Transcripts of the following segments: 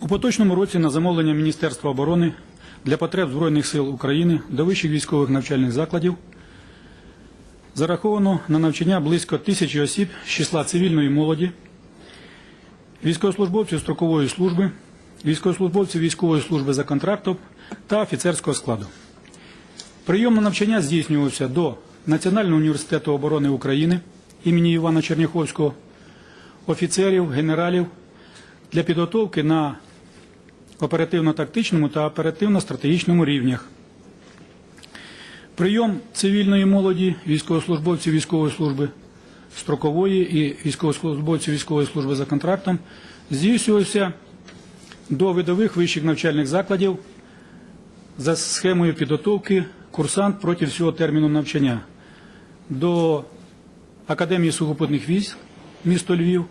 У поточному році на замовлення Міністерства оборони для потреб Збройних сил України до вищих військових навчальних закладів зараховано на навчання близько тисячі осіб з числа цивільної молоді, військовослужбовців строкової служби, військовослужбовців військової служби за контрактом та офіцерського складу. Прийом на навчання здійснювався до Національного університету оборони України імені Івана Черняховського, офіцерів, генералів для підготовки на оперативно-тактичному та оперативно-стратегічному рівнях. Прийом цивільної молоді, військовослужбовців військової служби строкової і військовослужбовців військової служби за контрактом здійснювався до видових вищих навчальних закладів за схемою підготовки курсант проти всього терміну навчання до Академії сухопутних військ місто Львів,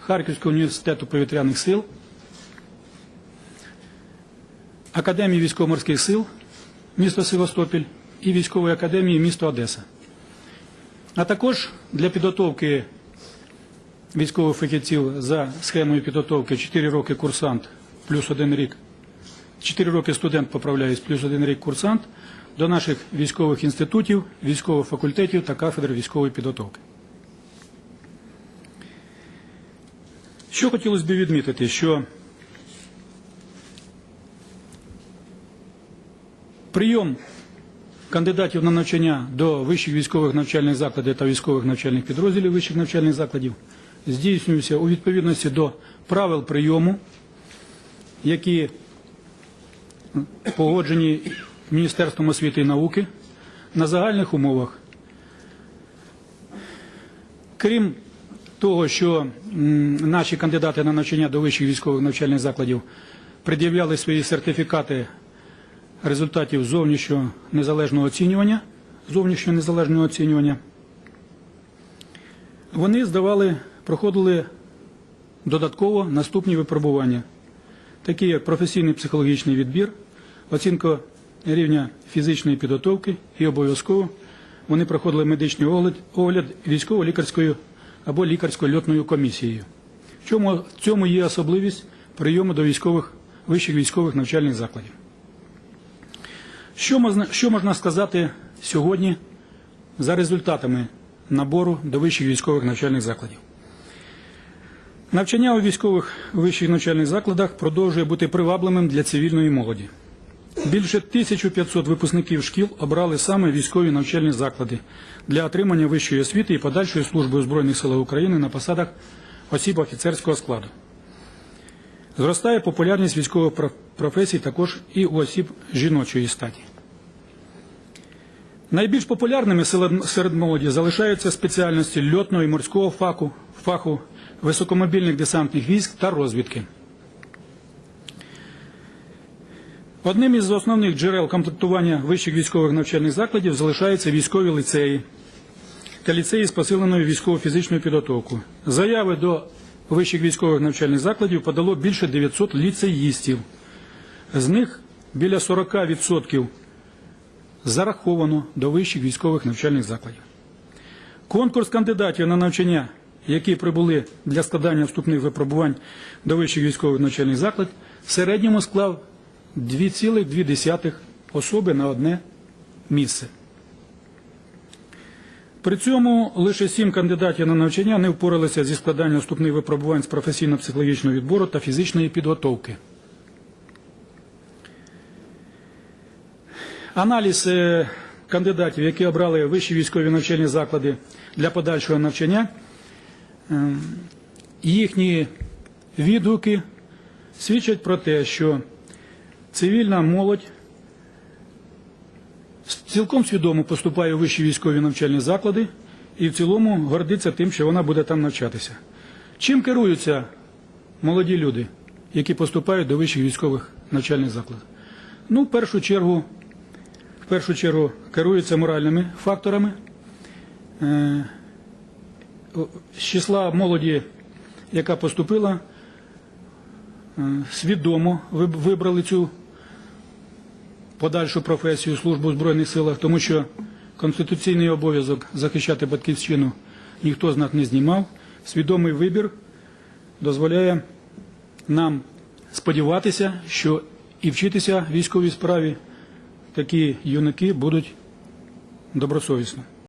Харківського університету повітряних сил, Академії військово-морських сил місто Севастопіль і Військової академії місто Одеса. А також для підготовки військових фахівців за схемою підготовки 4 роки курсант плюс 1 рік 4 роки студент поправляюсь, плюс один рік курсант до наших військових інститутів, військових факультетів та кафедр військової підготовки. Що хотілося б відмітити, що прийом кандидатів на навчання до вищих військових навчальних закладів та військових навчальних підрозділів вищих навчальних закладів здійснюється у відповідності до правил прийому, які погоджені Міністерством освіти і науки на загальних умовах. Крім того, що наші кандидати на навчання до вищих військових навчальних закладів пред'являли свої сертифікати результатів зовнішнього незалежного оцінювання, зовнішнього незалежного оцінювання, вони здавали, проходили додатково наступні випробування такі як професійний психологічний відбір, оцінка рівня фізичної підготовки і обов'язково вони проходили медичний огляд, огляд військово-лікарською або лікарською льотною комісією. В чому, в цьому є особливість прийому до військових, вищих військових навчальних закладів. Що можна, що можна сказати сьогодні за результатами набору до вищих військових навчальних закладів? Навчання у військових вищих навчальних закладах продовжує бути привабливим для цивільної молоді. Більше 1500 випускників шкіл обрали саме військові навчальні заклади для отримання вищої освіти і подальшої служби у Збройних силах України на посадах осіб офіцерського складу. Зростає популярність військових професій також і у осіб жіночої статі. Найбільш популярними серед- молоді залишаються спеціальності льотного і морського фаху, фаху високомобільних десантних військ та розвідки. Одним із основних джерел комплектування вищих військових навчальних закладів залишаються військові ліцеї та ліцеї з посиленою військово-фізичною підготовкою. Заяви до вищих військових навчальних закладів подало більше 900 ліцеїстів. З них біля 40% зараховано до вищих військових навчальних закладів. Конкурс кандидатів на навчання, які прибули для складання вступних випробувань до вищих військових навчальних закладів, в середньому склав 2,2 особи на одне місце. При цьому лише сім кандидатів на навчання не впоралися зі складанням вступних випробувань з професійно-психологічного відбору та фізичної підготовки. Аналіз е, кандидатів, які обрали вищі військові навчальні заклади для подальшого навчання, е, їхні відгуки свідчать про те, що цивільна молодь цілком свідомо поступає у вищі військові навчальні заклади і в цілому гордиться тим, що вона буде там навчатися. Чим керуються молоді люди, які поступають до вищих військових навчальних закладів? Ну, в першу чергу, в першу чергу керуються моральними факторами. Е, З числа молоді, яка поступила, е, свідомо вибрали цю подальшу професію службу в Збройних силах, тому що конституційний обов'язок захищати батьківщину ніхто з нас не знімав. Свідомий вибір дозволяє нам сподіватися, що і вчитися військовій справі такі юнаки будуть добросовісно.